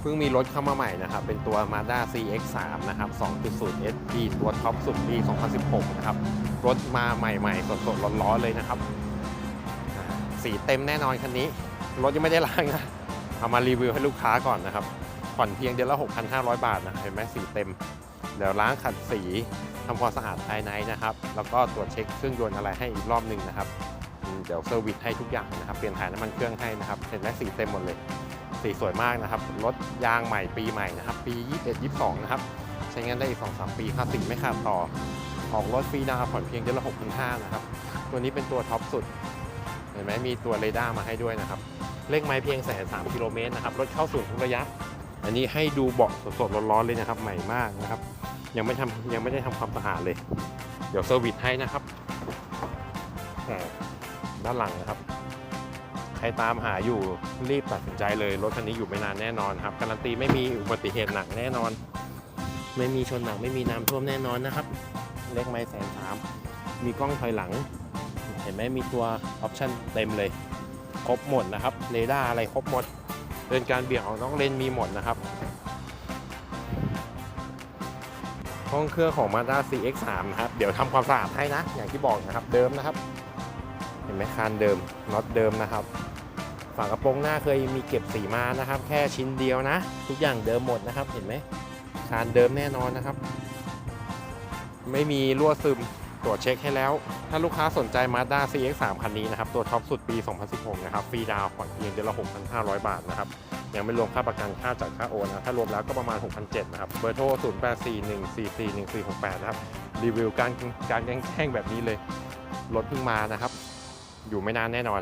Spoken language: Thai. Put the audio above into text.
เพิ่งมีรถเข้ามาใหม่นะครับ เป็นตัว Mazda CX-3 นะครับ 2.0 SP ตัวท็อปสุดปี 2016 นะครับ รถมาใหม่ๆ สดๆ ร้อนๆ เลยนะครับ สีเต็มแน่นอนคันนี้ รถยังไม่ได้ล้างนะ เอามารีวิวให้ลูกค้าก่อนนะครับ ผ่อนเพียงเดือนละ 6,500 บาทนะ เห็นไหมสีเต็ม เดี๋ยวล้างขัดสีทำความสะอาดภายในนะครับ แล้วก็ตรวจเช็คเครื่องยนต์อะไรให้อีกรอบหนึ่งนะครับ เดี๋ยวเซอร์วิสให้ทุกอย่างนะครับ เปลี่ยนถ่ายน้ำมันเครื่องให้นะครับ เห็นไหมสีเต็มหมดเลย สีสวยมากนะครับ รถยางใหม่ปีใหม่นะครับ ปี 21 22 นะครับ ใช้งานได้อีก 2-3 ปีค่าสินไม่ขาดต่อ ออกรถฟรีดาวน์ผ่อนเพียงเดือนละ6,500นะครับ ตัวนี้เป็นตัวท็อปสุด เห็นไหมมีตัวเรดาร์มาให้ด้วยนะครับ เลขไม้เพียงแสนสามกิโลเมตรนะครับ รถเข้าศูนย์ทุกระยะ อันนี้ให้ดูเบาะสดๆร้อนๆเลยนะครับ ใหม่มากนะครับ ยังไม่ทำยังไม่ได้ทำความสะอาดเลย เดี๋ยวเซอร์วิสให้นะครับด้านหลังนะครับ ใครตามหาอยู่รีบตัดสินใจเลย รถคันนี้อยู่ไม่นานแน่นอนครับ การันตีไม่มีอุบัติเหตุหนักแน่นอน ไม่มีชนหนักไม่มีน้ำท่วมแน่นอนนะครับ เลขไม้แสนสามมีกล้องถอยหลัง เห็นไหมมีตัวออปชั่นเต็มเลย ครบหมดนะครับเรดาร์อะไรครบหมดเดินการเบี่ยงออกนอกเลนมีหมดนะครับห้องเครื่องของ Mazda CX-3 นะครับ เดี๋ยวทำความสะอาดให้นะ อย่างที่บอกนะครับ เดิมนะครับ ห็นไหมคานเดิมน็อตเดิมนะครับฝากระโปรงหน้าเคยมีเก็บสีมานะครับ แค่ชิ้นเดียวนะ ทุกอย่างเดิมหมดนะครับ เห็นไหมคานเดิมแน่นอนนะครับ ไม่มีรั่วซึมตรวจเช็คให้แล้ว ถ้าลูกค้าสนใจ Mazda CX-3 คันนี้นะครับ ตัวท็อปสุดปี 2016 นะครับ ฟรีดาวน์ผ่อนเพียงเดือนละ 6,500 บาทนะครับ ยังไม่รวมค่าประกันค่าจัดค่าโอนนะ ถ้ารวมแล้วก็ประมาณ 6,700 นะครับ เบอร์โทร 0841441468 นะครับ รีวิวการการแกล้งแบบนี้เลย รถเพิ่งมานะครับ อยู่ไม่นานแน่นอน